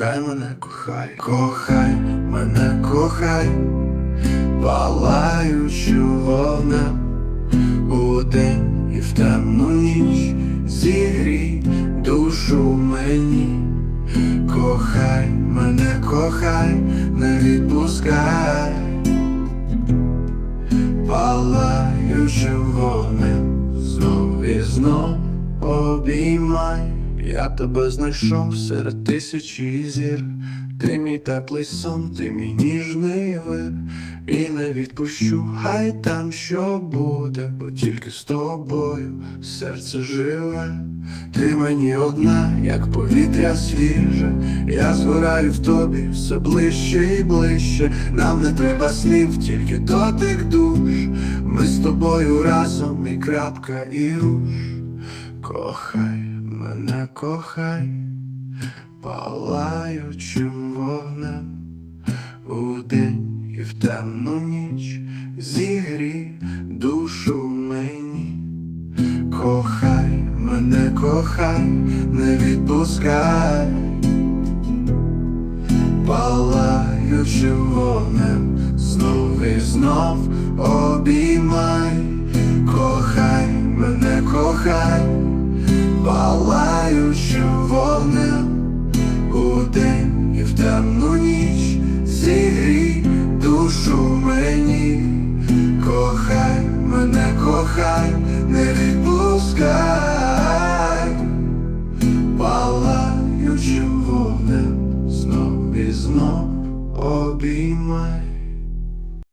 Кохай мене, кохай, кохай, мене кохай, палаючи вогнем у день і в темну ніч зігрій душу мені, кохай, мене кохай, не відпускай, палаючи вогнем, знов і знов обіймай. Я тебе знайшов серед тисячі зір, ти мій теплий сон, ти мій ніжний вир, і не відпущу, хай там що буде, бо тільки з тобою серце живе, ти мені одна, як повітря свіже, я згораю в тобі все ближче і ближче. Нам не треба слів, тільки дотик душ. Ми з тобою разом і крапка, і руш. Кохай, мене кохай, палаючим вогнем у день і в темну ніч зігрій душу мені, кохай, мене кохай, не відпускай, палаючим вогнем знов і знов обіймай, туманну ніч зігрій душу мені, кохай мене, кохай, не відпускай, палаючим вогнем знов і знов обіймай.